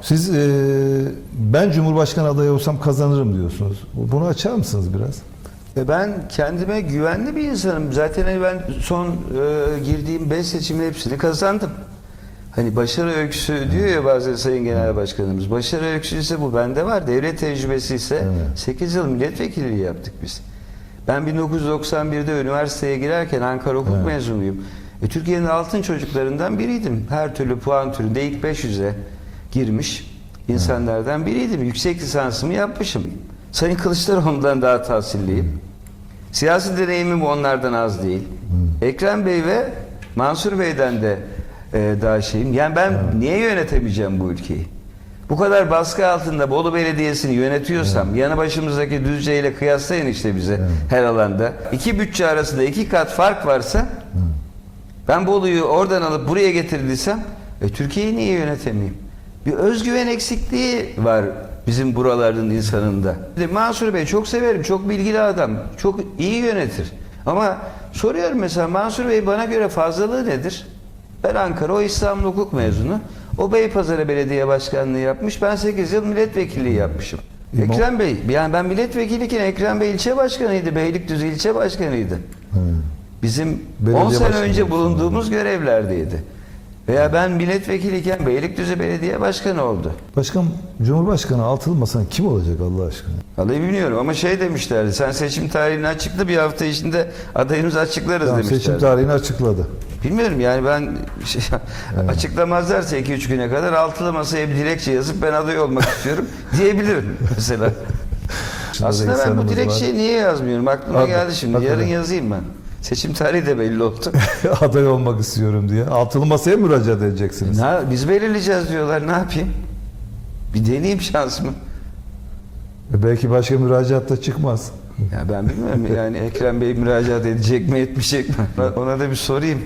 Siz e, ben Cumhurbaşkanı adayı olsam kazanırım diyorsunuz. Bunu açar mısınız biraz? Ve ben kendime güvenli bir insanım. Zaten hani ben son e, girdiğim 5 seçimin hepsini kazandım. Hani başarı öyküsü diyor ya bazen Sayın Genel Başkanımız. Başarı öyküsü ise bu bende var. Devlet tecrübesi ise Evet. 8 yıl milletvekilliği yaptık biz. Ben 1991'de üniversiteye girerken Ankara Hukuk Evet. mezunuyum. E, Türkiye'nin altın çocuklarından biriydim. Her türlü puan türünde ilk 500'e girmiş insanlardan biriydim. Yüksek lisansımı yapmışım. Sayın Kılıçdaroğlu'ndan daha tahsilliyim. Siyasi deneyimim onlardan az değil. Ekrem Bey ve Mansur Bey'den de e, daha şeyim. Yani ben niye yönetemeyeceğim bu ülkeyi? Bu kadar baskı altında Bolu Belediyesi'ni yönetiyorsam yanı başımızdaki Düzce ile kıyaslayın işte bize her alanda. İki bütçe arasında iki kat fark varsa ben Bolu'yu oradan alıp buraya getirdiysem e, Türkiye'yi niye yönetemeyeyim? Bir özgüven eksikliği var bizim buraların insanında. Mansur Bey çok severim. Çok bilgili adam. Çok iyi yönetir. Ama soruyorum mesela Mansur Bey bana göre fazlalığı nedir? Ben Ankara, o İstanbul Hukuk mezunu. O Beypazarı Belediye Başkanlığı yapmış. Ben 8 yıl milletvekilliği yapmışım. İmam- Ekrem Bey, yani ben milletvekiliyken Ekrem Bey ilçe başkanıydı. Beylikdüzü ilçe başkanıydı. Bizim Belediye 10 sene önce bulunduğumuz görevlerdeydi. Veya ben milletvekiliyken Beylikdüzü Belediye Başkanı oldu. Başkan Cumhurbaşkanı altılı masanın kim olacak Allah aşkına? Vallahi bilmiyorum ama şey demişlerdi. Sen seçim tarihini açıkla bir hafta içinde adayımızı açıklarız Tamam, demişlerdi. seçim tarihini açıkladı. Bilmiyorum yani ben şey, açıklamazlarsa 2-3 güne kadar altılı masaya bir dilekçe yazıp ben aday olmak istiyorum diyebilirim mesela. Aslında ben bu insanımız dilekçeyi niye yazmıyorum? Aklıma Hadi, geldi şimdi. Yarın yazayım ben. Seçim tarihi de belli oldu. Aday olmak istiyorum diye. Altılı masaya mı müracaat edeceksiniz? Ne, biz belirleyeceğiz diyorlar. Ne yapayım? Bir deneyeyim şansımı. E, Belki başka müracaat da çıkmaz. Ya ben bilmiyorum yani Ekrem Bey müracaat edecek mi etmeyecek mi? Ona da bir sorayım.